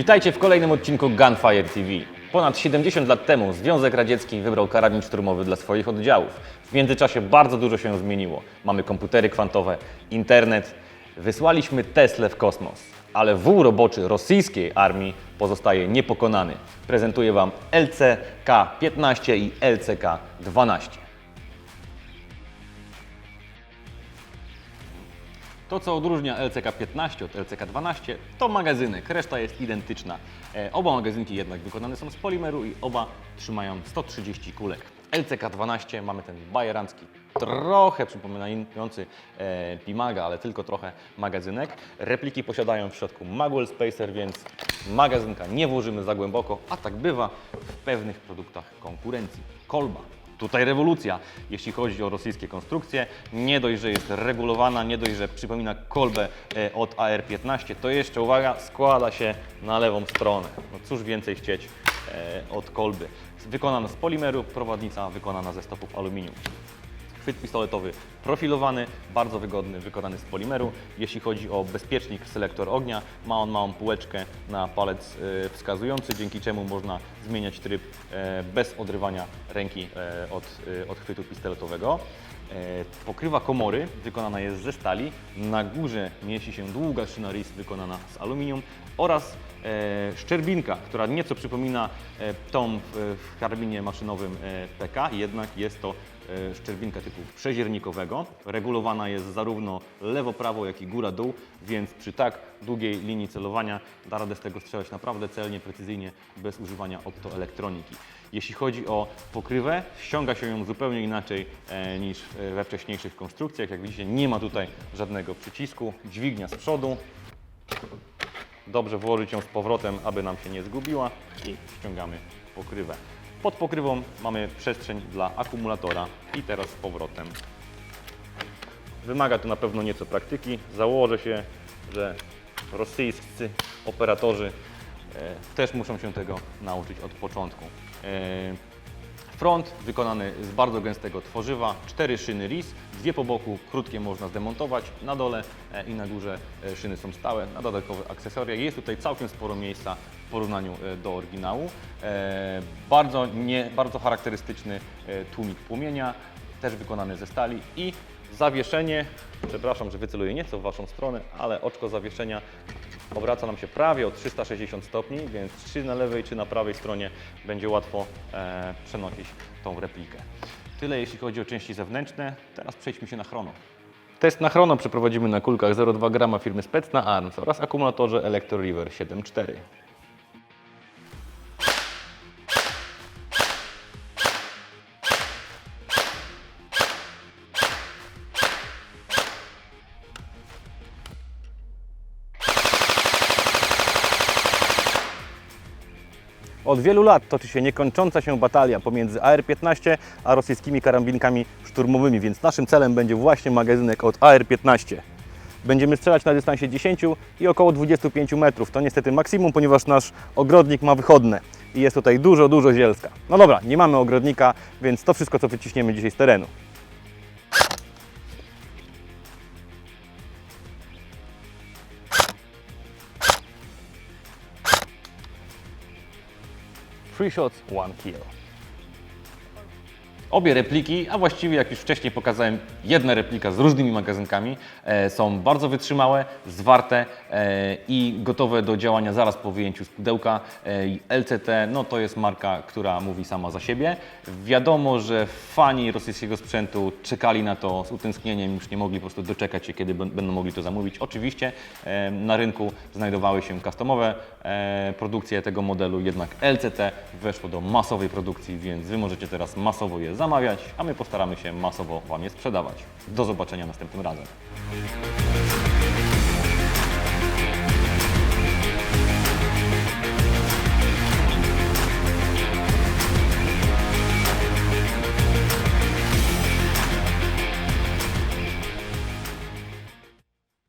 Witajcie w kolejnym odcinku Gunfire TV. Ponad 70 lat temu Związek Radziecki wybrał karabin szturmowy dla swoich oddziałów. W międzyczasie bardzo dużo się zmieniło. Mamy komputery kwantowe, internet. Wysłaliśmy Tesla w kosmos, ale wół roboczy rosyjskiej armii pozostaje niepokonany. Prezentuję Wam LCK-15 i LCK-12. To, co odróżnia LCK-15 od LCK-12, to magazynek. Reszta jest identyczna. E, oba magazynki jednak wykonane są z polimeru i oba trzymają 130 kulek. LCK-12 mamy ten bajerancki, trochę przypominający e, Pimaga, ale tylko trochę magazynek. Repliki posiadają w środku Magwell Spacer, więc magazynka nie włożymy za głęboko, a tak bywa w pewnych produktach konkurencji. Kolba. Tutaj rewolucja, jeśli chodzi o rosyjskie konstrukcje. Nie dość, że jest regulowana, nie dość, że przypomina kolbę e, od AR-15, to jeszcze, uwaga, składa się na lewą stronę. No cóż więcej chcieć e, od kolby. Wykonana z polimeru, prowadnica wykonana ze stopów aluminium. Chwyt pistoletowy profilowany, bardzo wygodny, wykonany z polimeru. Jeśli chodzi o bezpiecznik, selektor ognia, ma on małą półeczkę na palec e, wskazujący, dzięki czemu można zmieniać tryb e, bez odrywania ręki e, od, od chwytu pistoletowego. Pokrywa komory wykonana jest ze stali. Na górze mieści się długa szyna RIS wykonana z aluminium oraz szczerbinka, która nieco przypomina e, tą w, karabinie maszynowym e, PK, jednak jest to e, szczerbinka typu przeziernikowego. Regulowana jest zarówno lewo-prawo, jak i góra-dół, więc przy tak długiej linii celowania da radę z tego strzelać naprawdę celnie, precyzyjnie, bez używania optoelektroniki. Jeśli chodzi o pokrywę, ściąga się ją zupełnie inaczej e, niż e, we wcześniejszych konstrukcjach. Jak widzicie, nie ma tutaj żadnego przycisku. Dźwignia z przodu, dobrze włożyć ją z powrotem, aby nam się nie zgubiła i ściągamy pokrywę. Pod pokrywą mamy przestrzeń dla akumulatora i teraz z powrotem. Wymaga to na pewno nieco praktyki. Założę się, że rosyjscy operatorzy e, też muszą się tego nauczyć od początku. E, Front wykonany z bardzo gęstego tworzywa, cztery szyny RIS, dwie po boku, krótkie można zdemontować, na dole e, i na górze e, szyny są stałe, na dodatkowe akcesoria. Jest tutaj całkiem sporo miejsca w porównaniu e, do oryginału. Bardzo, nie, bardzo charakterystyczny tłumik płomienia, też wykonany ze stali i zawieszenie, przepraszam, że wyceluję nieco w Waszą stronę, ale oczko zawieszenia obraca nam się prawie o 360 stopni, więc czy na lewej, czy na prawej stronie będzie łatwo e, przenosić tą replikę. Tyle jeśli chodzi o części zewnętrzne. Teraz przejdźmy się na chrono. Test na chrono przeprowadzimy na kulkach 0,2 grama firmy Specna Arms oraz akumulatorze Electro River 7.4. Od wielu lat toczy się niekończąca się batalia pomiędzy AR-15 a rosyjskimi karabinkami szturmowymi, więc naszym celem będzie właśnie magazynek od AR-15. Będziemy strzelać na dystansie 10 i około 25 metrów. To niestety maksimum, ponieważ nasz ogrodnik ma wychodne i jest tutaj dużo, dużo zielska. No dobra, nie mamy ogrodnika, więc to wszystko, co wyciśniemy dzisiaj z terenu. Three shots, one kill. Obie repliki, a właściwie jak już wcześniej pokazałem, jedna replika z różnymi magazynkami, e, są bardzo wytrzymałe, zwarte e, i gotowe do działania zaraz po wyjęciu z pudełka. E, LCT, no to jest marka, która mówi sama za siebie. Wiadomo, że fani rosyjskiego sprzętu czekali na to z utęsknieniem, już nie mogli po prostu doczekać się, kiedy bę- będą mogli to zamówić. Oczywiście e, na rynku znajdowały się customowe e, produkcje tego modelu, jednak LCT weszło do masowej produkcji, więc Wy możecie teraz masowo je zamawiać, a my postaramy się masowo Wam je sprzedawać. Do zobaczenia następnym razem.